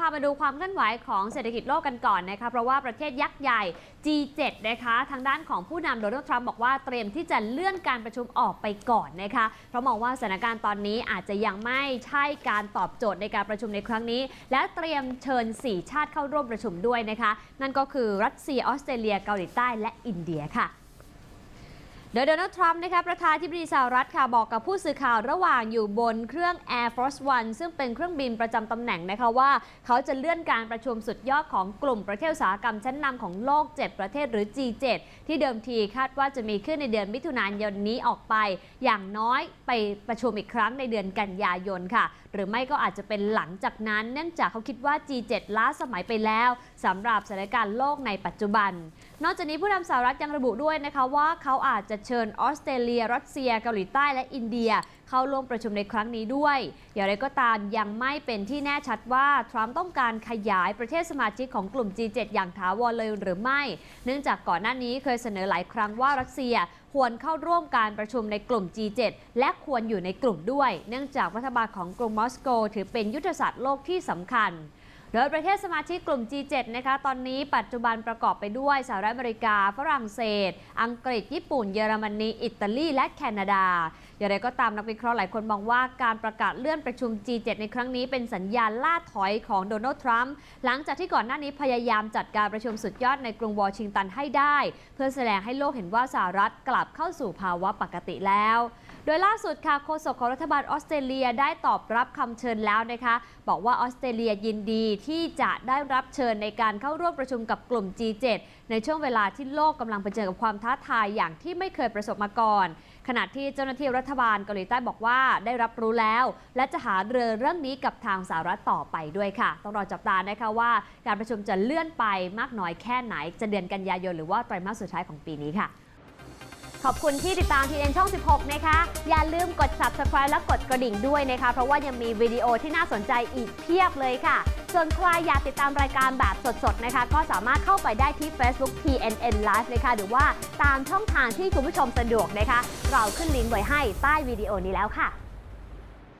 พามาดูความเคลื่อนไหวของเศรษฐกิจโลกกันก่อนนะคะเพราะว่าประเทศยักษ์ใหญ่ G7 นะคะทางด้านของผู้นำโดนัลด์ทรัมป์บอกว่าเตรียมที่จะเลื่อนการประชุมออกไปก่อนนะคะเพราะมองว่าสถานการณ์ตอนนี้อาจจะยังไม่ใช่การตอบโจทย์ในการประชุมในครั้งนี้ และเตรียมเชิญ 4 ชาติเข้าร่วมประชุมด้วยนะคะ นั่นก็คือรัสเซียออสเตรเลียเกาหลีใต้และอินเดียค่ะ โดยโดนัลด์ทรัมป์นะคะประธานาธิบดีสหรัฐค่ะบอกกับผู้สื่อข่าวระหว่างอยู่บนเครื่อง Air Force One ซึ่งเป็นเครื่องบินประจำตำแหน่งนะคะว่า เขาจะเลื่อนการประชุมสุดยอดของกลุ่มประเทศอุตสาหกรรมชั้นนำของโลก 7 ประเทศหรือ G7 ที่เดิมทีคาดว่าจะมีขึ้นในเดือนมิถุนายนนี้ออกไป อย่างน้อยไปประชุมอีกครั้งในเดือนกันยายนค่ะ หรือไม่ก็อาจจะเป็นหลังจากนั้นเนื่องจากเขาคิดว่า G7 ล้าสมัยไปแล้วสำหรับสถานการณ์โลกในปัจจุบัน นอกจากนี้ผู้นำสหรัฐยังระบุด้วยนะคะว่าเขาอาจจะเชิญออสเตรเลีย รัสเซีย เกาหลีใต้และอินเดีย เข้าร่วมประชุมในครั้งนี้ด้วย อย่างไรก็ตามยังไม่เป็นที่แน่ชัดว่า ทรัมป์ต้องการขยายประเทศสมาชิกของกลุ่ม G7 อย่างถาวรเลยหรือไม่ เนื่องจากก่อนหน้านี้เคยเสนอหลายครั้งว่ารัสเซียควรเข้าร่วมการประชุมในกลุ่ม G7 และควรอยู่ในกลุ่มด้วย เนื่องจากรัฐบาลของกรุงมอสโก ถือเป็นยุทธศาสตร์โลกที่สำคัญ โดยประเทศสมาชิกกลุ่ม G7 นะคะ ตอนนี้ปัจจุบันประกอบไปด้วยสหรัฐอเมริกา ฝรั่งเศส อังกฤษ ญี่ปุ่น เยอรมนี อิตาลี และแคนาดา อย่างไรก็ตามนักวิเคราะห์หลายคนมองว่าการประกาศเลื่อนประชุม G7 ในครั้งนี้เป็นสัญญาณล่าถอยของโดนัลด์ทรัมป์หลังจากที่ก่อนหน้านี้พยายามจัดการประชุมสุดยอดในกรุงวอชิงตันให้ได้ เพื่อแสดงให้โลกเห็นว่าสหรัฐกลับเข้าสู่ภาวะปกติแล้วโดยล่าสุดค่ะโฆษกของรัฐบาลออสเตรเลียได้ตอบรับคำเชิญแล้วนะคะ บอกว่าออสเตรเลียยินดีที่จะได้รับเชิญในการเข้าร่วมประชุมกับกลุ่ม G7 ในช่วงเวลาที่โลกกำลังเผชิญกับความท้าทายอย่างที่ไม่เคยประสบมาก่อน ขณะที่เจ้าหน้าที่รัฐบาลเกาหลีใต้บอกว่าได้รับรู้แล้ว และจะหาเรือเรื่องนี้กับทางสหรัฐต่อไปด้วยค่ะ ต้องรอจับตานะคะว่าการประชุมจะเลื่อนไปมากน้อยแค่ไหน จะเดือนกันยายนหรือว่าไตรมาสสุดท้ายของปีนี้ค่ะ ขอบคุณที่ติดตามทีเอ็นช่อง 16 นะคะ อย่าลืมกด subscribe และกดกระดิ่งด้วยนะคะ เพราะว่ายังมีวิดีโอที่น่าสนใจอีกเพียบเลยค่ะ ส่วนใครอยากติดตามรายการแบบสดๆ นะคะ ก็สามารถเข้าไปได้ที่ Facebook TNN Live เลยค่ะหรือว่าตามช่องทางที่คุณผู้ชมสะดวกนะคะ เราขึ้นลิงก์ไว้ให้ใต้วิดีโอนี้แล้วค่ะ